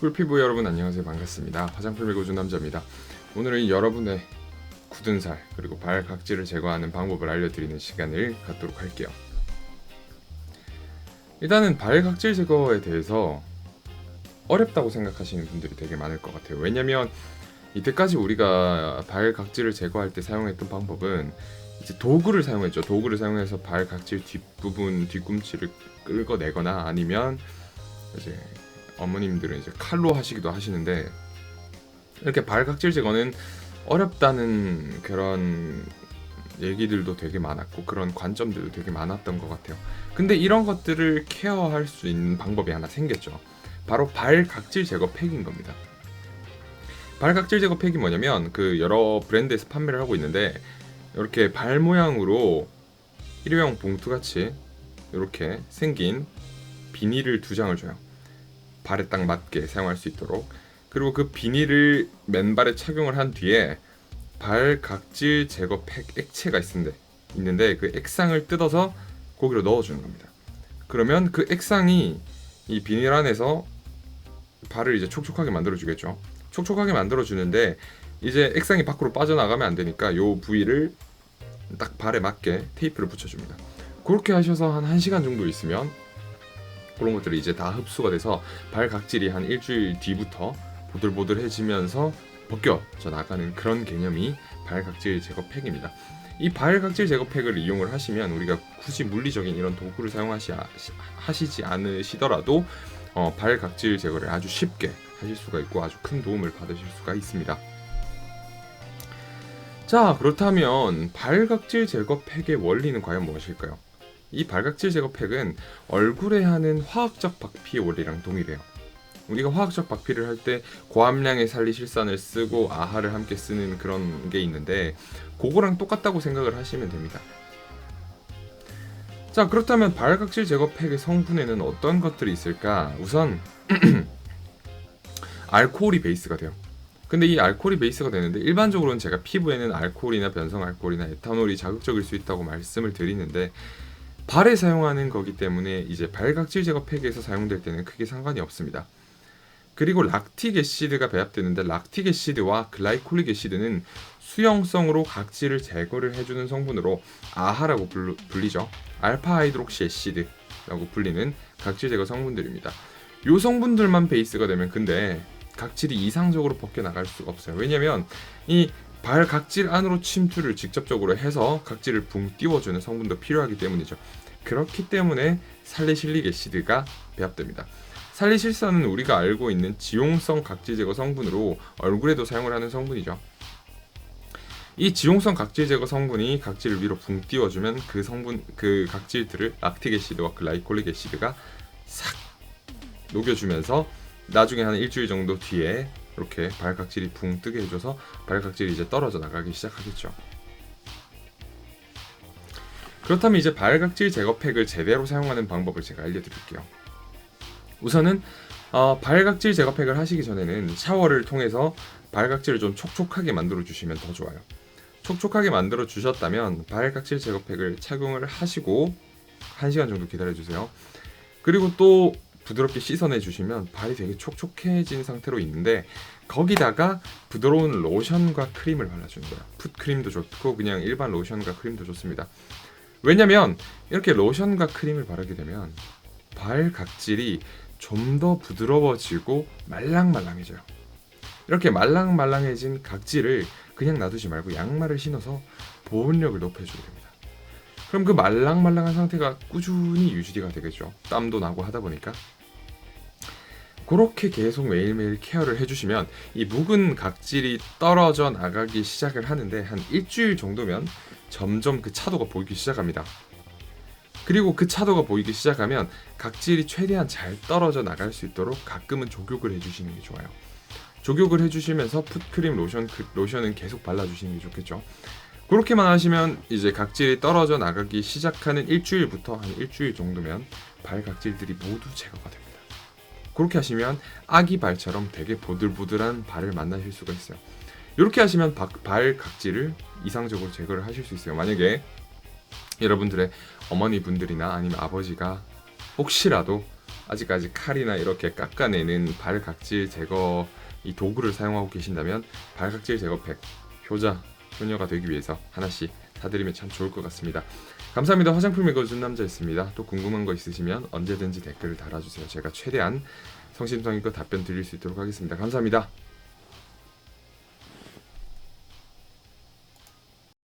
꿀피부 여러분 안녕하세요. 반갑습니다. 화장품 읽어준 남자입니다. 오늘은 여러분의 굳은 살 그리고 발 각질을 제거하는 방법을 알려드리는 시간을 갖도록 할게요. 일단은 발 각질 제거에 대해서 어렵다고 생각하시는 분들이 되게 많을 것 같아요. 왜냐면 이때까지 우리가 발 각질을 제거할 때 사용했던 방법은 이제 도구를 사용했죠. 도구를 사용해서 발 각질 뒷부분 뒤꿈치를 끌어내거나 아니면 이제 어머님들은 이제 칼로 하시기도 하시는데 이렇게 발각질 제거는 어렵다는 그런 얘기들도 되게 많았고 그런 관점들도 되게 많았던 것 같아요. 근데 이런 것들을 케어할 수 있는 방법이 하나 생겼죠. 바로 발각질 제거 팩인 겁니다. 발각질 제거 팩이 뭐냐면 그 여러 브랜드에서 판매를 하고 있는데 이렇게 발 모양으로 일회용 봉투 같이 이렇게 생긴 비닐을 두 장을 줘요. 발에 딱 맞게 사용할 수 있도록 그리고 그 비닐을 맨발에 착용을 한 뒤에 발 각질 제거 팩 액체가 있는데 있는데 그 액상을 뜯어서 거기로 넣어주는 겁니다. 그러면 그 액상이 이 비닐 안에서 발을 이제 촉촉하게 만들어 주겠죠. 촉촉하게 만들어 주는데 이제 액상이 밖으로 빠져나가면 안 되니까 요 부위를 딱 발에 맞게 테이프를 붙여줍니다. 그렇게 하셔서 한 1시간 정도 있으면 그런 것들이 이제 다 흡수가 돼서 발 각질이 한 일주일 뒤부터 보들보들해지면서 벗겨져 나가는 그런 개념이 발 각질 제거 팩입니다. 이 발 각질 제거 팩을 이용을 하시면 우리가 굳이 물리적인 이런 도구를 사용하시 하시지 않으시더라도 어, 발 각질 제거를 아주 쉽게 하실 수가 있고 아주 큰 도움을 받으실 수가 있습니다. 자 그렇다면 발 각질 제거 팩의 원리는 과연 무엇일까요? 이 발각질 제거 팩은 얼굴에 하는 화학적 박피 원리랑 동일해요. 우리가 화학적 박피를 할 때 고함량의 살리실산을 쓰고 아하를 함께 쓰는 그런 게 있는데 그거랑 똑같다고 생각을 하시면 됩니다. 자 그렇다면 발각질 제거 팩의 성분에는 어떤 것들이 있을까? 우선 알코올이 베이스가 돼요. 근데 이 알코올이 베이스가 되는데 일반적으로는 제가 피부에는 알코올이나 변성 알코올이나 에탄올이 자극적일 수 있다고 말씀을 드리는데 발에 사용하는 거기 때문에 이제 발각질 제거 팩에서 사용될 때는 크게 상관이 없습니다. 그리고 락틱 애시드가 배합되는데 락틱 애시드와 글라이콜릭 애시드는 수용성으로 각질을 제거를 해주는 성분으로 아하라고 불리죠. 알파 하이드록시 애시드라고 불리는 각질 제거 성분들입니다. 요 성분들만 베이스가 되면 근데 각질이 이상적으로 벗겨 나갈 수가 없어요. 왜냐면 이 발 각질 안으로 침투를 직접적으로 해서 각질을 붕 띄워주는 성분도 필요하기 때문이죠. 그렇기 때문에 살리실릭 애시드가 배합됩니다. 살리실산은 우리가 알고 있는 지용성 각질 제거 성분으로 얼굴에도 사용을 하는 성분이죠. 이 지용성 각질 제거 성분이 각질을 위로 붕 띄워주면 그 성분 그 각질들을 락틱 애시드와 글라이콜릭 애시드가 싹 녹여주면서 나중에 한 일주일 정도 뒤에 이렇게 발각질이 붕 뜨게 해줘서 발각질이 이제 떨어져 나가기 시작하겠죠. 그렇다면 이제 발각질 제거 팩을 제대로 사용하는 방법을 제가 알려드릴게요. 우선은 어, 발각질 제거 팩을 하시기 전에는 샤워를 통해서 발각질을 좀 촉촉하게 만들어 주시면 더 좋아요. 촉촉하게 만들어 주셨다면 발각질 제거 팩을 착용을 하시고 1시간 정도 기다려 주세요. 그리고 또 부드럽게 씻어내 주시면 발이 되게 촉촉해진 상태로 있는데 거기다가 부드러운 로션과 크림을 발라주는 거예요. 풋크림도 좋고 그냥 일반 로션과 크림도 좋습니다. 왜냐면 이렇게 로션과 크림을 바르게 되면 발 각질이 좀 더 부드러워지고 말랑말랑해져요. 이렇게 말랑말랑해진 각질을 그냥 놔두지 말고 양말을 신어서 보온력을 높여줘야 됩니다. 그럼 그 말랑말랑한 상태가 꾸준히 유지가 되겠죠. 땀도 나고 하다 보니까. 그렇게 계속 매일매일 케어를 해주시면 이 묵은 각질이 떨어져 나가기 시작을 하는데 한 일주일 정도면 점점 그 차도가 보이기 시작합니다. 그리고 그 차도가 보이기 시작하면 각질이 최대한 잘 떨어져 나갈 수 있도록 가끔은 조격을 해주시는 게 좋아요. 조격을 해주시면서 풋크림 로션 그 로션은 계속 발라주시는 게 좋겠죠. 그렇게만 하시면 이제 각질이 떨어져 나가기 시작하는 일주일부터 한 일주일 정도면 발 각질들이 모두 제거가 됩니다. 그렇게 하시면 아기 발처럼 되게 보들보들한 발을 만나실 수가 있어요. 이렇게 하시면 발 각질을 이상적으로 제거를 하실 수 있어요. 만약에 여러분들의 어머니 분들이나 아니면 아버지가 혹시라도 아직까지 칼이나 이렇게 깎아내는 발각질 제거 이 도구를 사용하고 계신다면 발각질 제거 팩 효자 효녀가 되기 위해서 하나씩 사드리면 참 좋을 것 같습니다. 감사합니다. 화장품 읽어준 남자였습니다. 또 궁금한 거 있으시면 언제든지 댓글을 달아주세요. 제가 최대한 성심성의껏 답변 드릴 수 있도록 하겠습니다. 감사합니다.